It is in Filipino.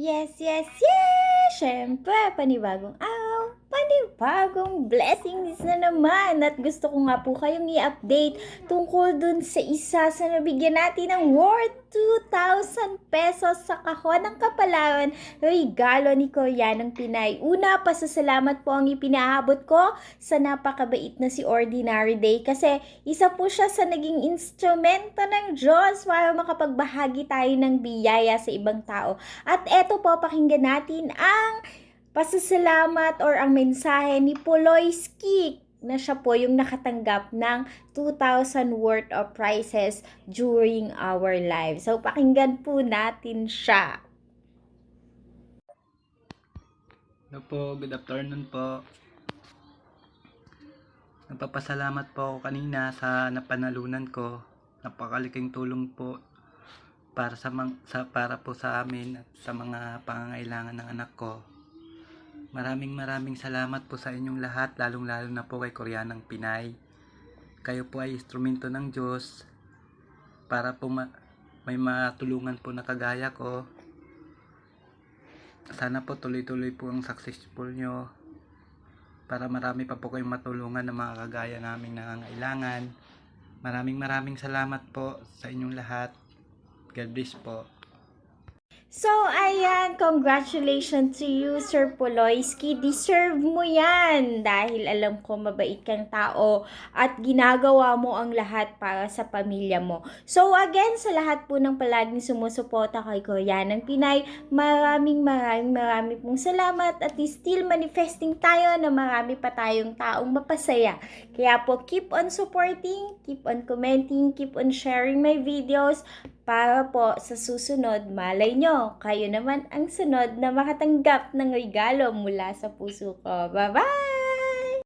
Yes, yes, yes! Siyempre, panibagong araw, panibagong blessings na naman. At gusto ko nga po kayong i-update tungkol dun sa isa sa nabigyan natin ng worth 2,000 pesos sa kahon ng kapalaran regalo ni Koreanang Pinay. Una, pasasalamat po ang ipinahabot ko sa napakabait na si Ordinary Day kasi isa po siya sa naging instrumento ng Diyos para makapagbahagi tayo ng biyaya sa ibang tao. At eto po, pakinggan natin ang pasasalamat or ang mensahe ni Poloyski na siya po yung nakatanggap ng 2,000 worth of prizes during our live. So, pakinggan po natin siya. Hello po, good afternoon po. Nagpapasalamat po ako kanina sa napanalunan ko. Napakaliking tulong po para sa, mang, sa para po sa amin at sa mga pangangailangan ng anak ko. Maraming maraming salamat po sa inyong lahat, lalong lalo na po kay Koreanang Pinay. Kayo po ay instrumento ng Diyos para po ma- may matulungan po na kagaya ko sana po tuloy-tuloy po ang successful nyo para marami pa po kayong matulungan ng mga kagaya naming nangangailangan. Maraming maraming salamat po sa inyong lahat. God bless po. So, ayan, congratulations to you, Sir Poloyski. Deserve mo yan dahil alam ko mabait kang tao at ginagawa mo ang lahat para sa pamilya mo. So, again, sa lahat po ng palaging sumusuporta kay Koreanang Pinay, maraming maraming maraming pong salamat at still manifesting tayo na marami pa tayong taong mapasaya. Kaya po, keep on supporting, keep on commenting, keep on sharing my videos para po sa susunod, malay nyo, kayo naman ang sunod na makatanggap ng regalo mula sa puso ko. Bye-bye!